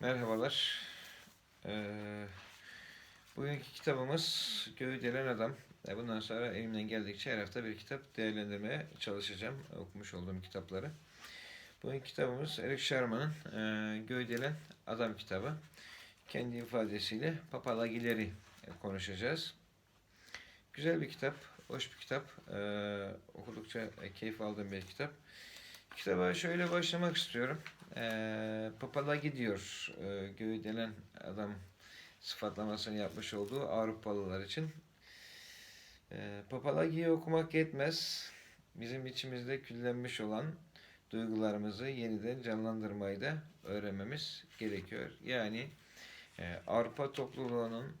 Merhabalar. Ee, bugünkü kitabımız Göğü Delen Adam. Ee, Bundan sonra elimden geldikçe her hafta bir kitap değerlendirmeye çalışacağım. Okumuş olduğum kitapları. Bugünkü kitabımız Eric Sherman'ın e, Göğü Delen Adam kitabı. Kendi ifadesiyle papalagileri konuşacağız. Güzel bir kitap, hoş bir kitap. Ee, okudukça keyif aldığım bir kitap. Kitaba şöyle başlamak istiyorum. Ee, Papalagi diyor e, göğü delen adam sıfatlamasını yapmış olduğu Avrupalılar için. Ee, Papalagi'yi okumak yetmez. Bizim içimizde küllenmiş olan duygularımızı yeniden canlandırmayı da öğrenmemiz gerekiyor. Yani e, Avrupa topluluğunun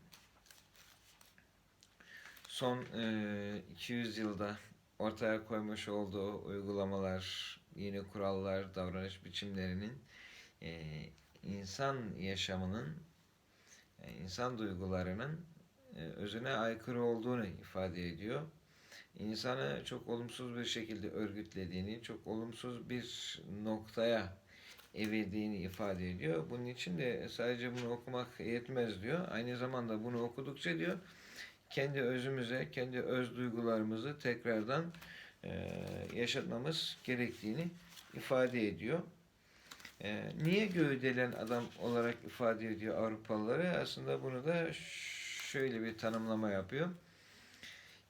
son e, 200 yılda ortaya koymuş olduğu uygulamalar, yeni kurallar, davranış biçimlerinin e, insan yaşamının, e, insan duygularının e, özüne aykırı olduğunu ifade ediyor. İnsanı çok olumsuz bir şekilde örgütlediğini, çok olumsuz bir noktaya evirdiğini ifade ediyor. Bunun için de sadece bunu okumak yetmez diyor. Aynı zamanda bunu okudukça diyor, kendi özümüze, kendi öz duygularımızı tekrardan yaşatmamız gerektiğini ifade ediyor. E, niye göğü delen adam olarak ifade ediyor Avrupalıları? Aslında bunu da şöyle bir tanımlama yapıyor.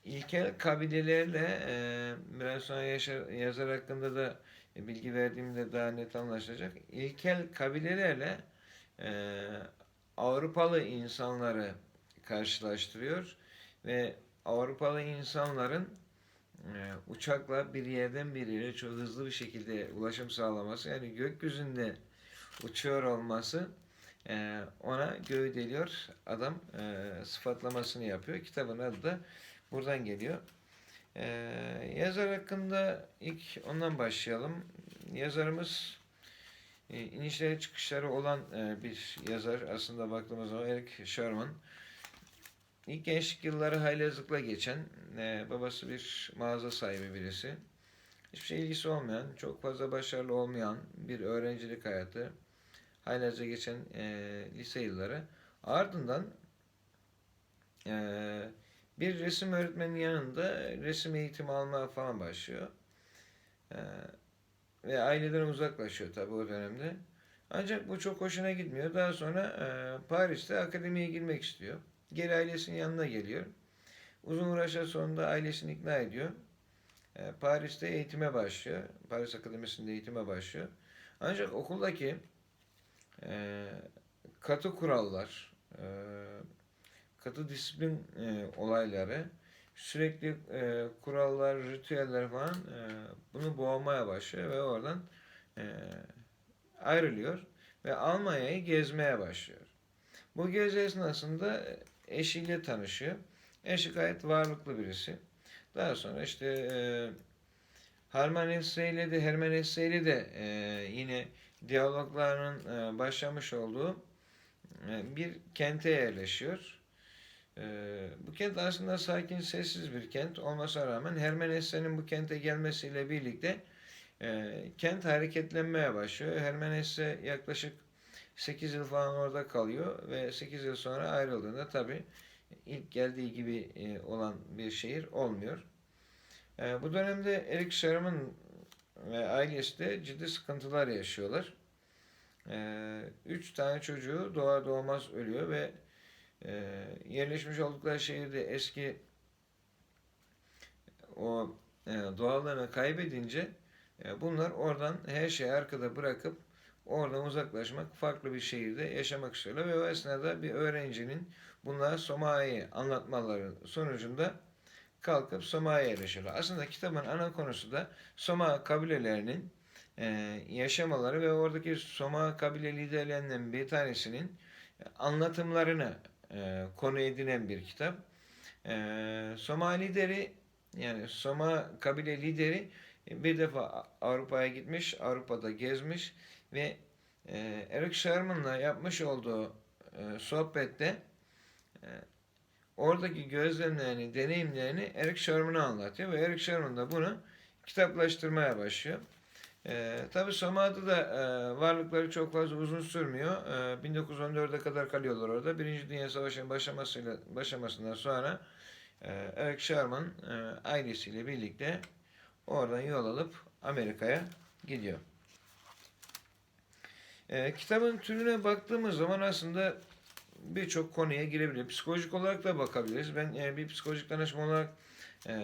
İlkel kabilelerle e, biraz sonra yaşar, yazar hakkında da bilgi verdiğimde daha net anlaşılacak. İlkel kabilelerle e, Avrupalı insanları karşılaştırıyor ve Avrupalı insanların e, uçakla bir yerden bir yere çok hızlı bir şekilde ulaşım sağlaması yani gökyüzünde uçuyor olması e, ona gövdeliyor adam e, sıfatlamasını yapıyor. Kitabın adı da buradan geliyor. E, yazar hakkında ilk ondan başlayalım. Yazarımız inişleri çıkışları olan bir yazar. Aslında baktığımız zaman Eric Sherman. İlk gençlik yılları haylazlıkla geçen, e, babası bir mağaza sahibi birisi. Hiçbir şey ilgisi olmayan, çok fazla başarılı olmayan bir öğrencilik hayatı. Haylazca geçen e, lise yılları. Ardından e, bir resim öğretmeninin yanında resim eğitimi almaya falan başlıyor. E, ve aileden uzaklaşıyor tabii o dönemde. Ancak bu çok hoşuna gitmiyor. Daha sonra e, Paris'te akademiye girmek istiyor. Geri ailesinin yanına geliyor. Uzun uğraşlar sonunda ailesini ikna ediyor. E, Paris'te eğitime başlıyor. Paris Akademisi'nde eğitime başlıyor. Ancak okuldaki e, katı kurallar, e, katı disiplin e, olayları, sürekli e, kurallar, ritüeller falan e, bunu boğmaya başlıyor ve oradan e, ayrılıyor ve Almanya'yı gezmeye başlıyor. Bu gezi esnasında eşiyle tanışıyor. Eşi gayet varlıklı birisi. Daha sonra işte e, Herman Hesse ile de Herman Hesse ile de e, yine diyaloglarının e, başlamış olduğu e, bir kente yerleşiyor. E, bu kent aslında sakin, sessiz bir kent olmasına rağmen Herman Hesse'nin bu kente gelmesiyle birlikte e, kent hareketlenmeye başlıyor. Herman Hesse yaklaşık 8 yıl falan orada kalıyor ve 8 yıl sonra ayrıldığında tabi ilk geldiği gibi e, olan bir şehir olmuyor. E, bu dönemde Eric Sherman ve ailesi de ciddi sıkıntılar yaşıyorlar. E, üç tane çocuğu doğar doğmaz ölüyor ve yerleşmiş oldukları şehirde eski o doğallığını kaybedince bunlar oradan her şeyi arkada bırakıp oradan uzaklaşmak, farklı bir şehirde yaşamak istiyorlar. Ve o esnada bir öğrencinin bunlara Soma'yı anlatmaları sonucunda kalkıp Soma'ya yerleşiyorlar. Aslında kitabın ana konusu da Soma kabilelerinin e, yaşamaları ve oradaki Soma kabile liderlerinden bir tanesinin anlatımlarını e, konu edinen bir kitap. E, Soma lideri yani Soma kabile lideri bir defa Avrupa'ya gitmiş, Avrupa'da gezmiş ve e, Eric Sherman'la yapmış olduğu e, sohbette e, oradaki gözlemlerini, deneyimlerini Eric Sherman'a anlatıyor ve Eric Sherman da bunu kitaplaştırmaya başlıyor. E, tabii Soma'da da e, varlıkları çok fazla uzun sürmüyor. E, 1914'e kadar kalıyorlar orada. Birinci Dünya Savaşı'nın başlamasıyla başlamasından sonra e, Eric Sherman e, ailesiyle birlikte oradan yol alıp Amerika'ya gidiyor. E, kitabın türüne baktığımız zaman aslında birçok konuya girebilir. Psikolojik olarak da bakabiliriz. Ben e, bir psikolojik danışman olarak e,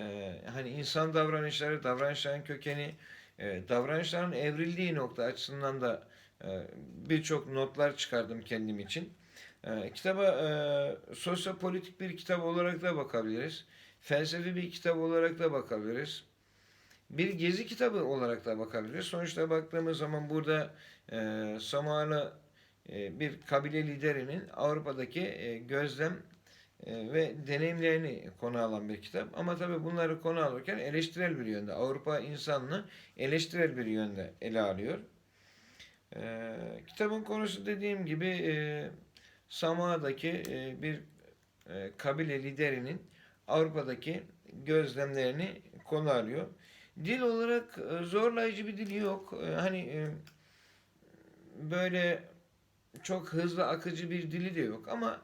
hani insan davranışları, davranışların kökeni, e, davranışların evrildiği nokta açısından da e, birçok notlar çıkardım kendim için. E, kitaba e, sosyopolitik bir kitap olarak da bakabiliriz. Felsefi bir kitap olarak da bakabiliriz. Bir gezi kitabı olarak da bakabiliriz. Sonuçta baktığımız zaman burada e, Somalı e, bir kabile liderinin Avrupa'daki e, gözlem e, ve deneyimlerini konu alan bir kitap. Ama tabii bunları konu alırken eleştirel bir yönde. Avrupa insanını eleştirel bir yönde ele alıyor. E, kitabın konusu dediğim gibi e, Sama'daki e, bir e, kabile liderinin Avrupa'daki gözlemlerini konu alıyor. Dil olarak e, zorlayıcı bir dili yok. E, hani e, böyle çok hızlı akıcı bir dili de yok ama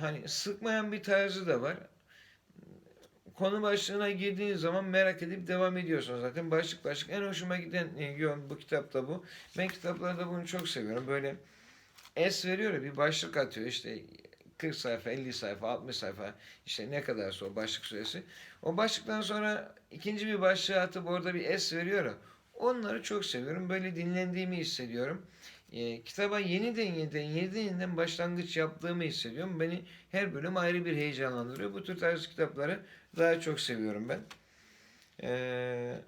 hani sıkmayan bir tarzı da var. Konu başlığına girdiğin zaman merak edip devam ediyorsun zaten. Başlık başlık en hoşuma giden yön bu kitapta bu. Ben kitaplarda bunu çok seviyorum. Böyle es veriyor ya bir başlık atıyor işte 40 sayfa, 50 sayfa, 60 sayfa işte ne kadarsa o başlık süresi. O başlıktan sonra ikinci bir başlığı atıp orada bir es veriyor. Onları çok seviyorum. Böyle dinlendiğimi hissediyorum. E, kitaba yeniden yeniden yeniden yeniden başlangıç yaptığımı hissediyorum. Beni her bölüm ayrı bir heyecanlandırıyor. Bu tür tarz kitapları daha çok seviyorum ben. E,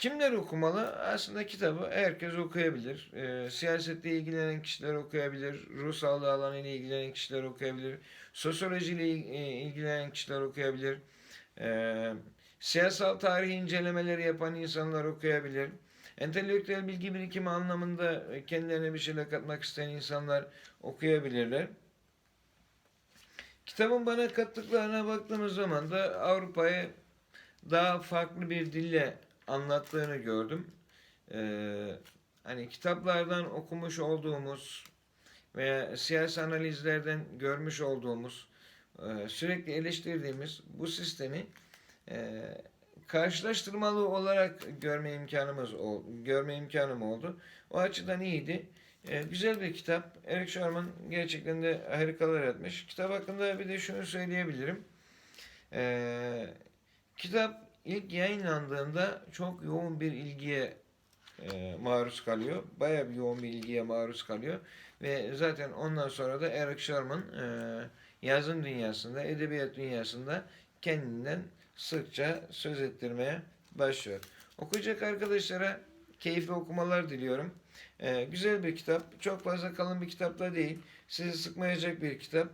kimler okumalı? Aslında kitabı herkes okuyabilir. E, siyasetle ilgilenen kişiler okuyabilir. Ruh sağlığı alanı ile ilgilenen kişiler okuyabilir. Sosyolojiyle ilgilenen kişiler okuyabilir. E, siyasal tarih incelemeleri yapan insanlar okuyabilir. Entelektüel bilgi birikimi anlamında kendilerine bir şeyler katmak isteyen insanlar okuyabilirler. Kitabın bana kattıklarına baktığımız zaman da Avrupa'yı daha farklı bir dille anlattığını gördüm. Ee, hani kitaplardan okumuş olduğumuz veya siyasi analizlerden görmüş olduğumuz e, sürekli eleştirdiğimiz bu sistemi e, karşılaştırmalı olarak görme imkanımız görme imkanım oldu. O açıdan iyiydi. E, güzel bir kitap. Eric Sherman gerçekten de harikalar etmiş. Kitap hakkında bir de şunu söyleyebilirim. E, kitap ilk yayınlandığında çok yoğun bir ilgiye e, maruz kalıyor. Bayağı bir yoğun bir ilgiye maruz kalıyor. Ve zaten ondan sonra da Eric Sherman e, yazım dünyasında, edebiyat dünyasında kendinden sıkça söz ettirmeye başlıyor. Okuyacak arkadaşlara keyifli okumalar diliyorum. Ee, güzel bir kitap. Çok fazla kalın bir kitap da değil. Sizi sıkmayacak bir kitap.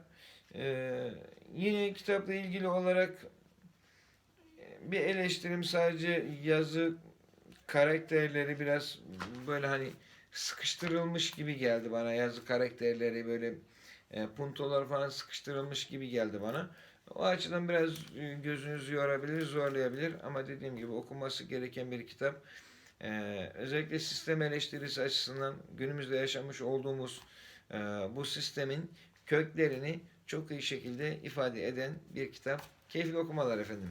Ee, yine kitapla ilgili olarak bir eleştirim sadece yazı karakterleri biraz böyle hani sıkıştırılmış gibi geldi bana. Yazı karakterleri böyle e, puntolar falan sıkıştırılmış gibi geldi bana. O açıdan biraz e, gözünüzü yorabilir, zorlayabilir ama dediğim gibi okunması gereken bir kitap. Ee, özellikle sistem eleştirisi açısından günümüzde yaşamış olduğumuz e, bu sistemin köklerini çok iyi şekilde ifade eden bir kitap. Keyifli okumalar efendim.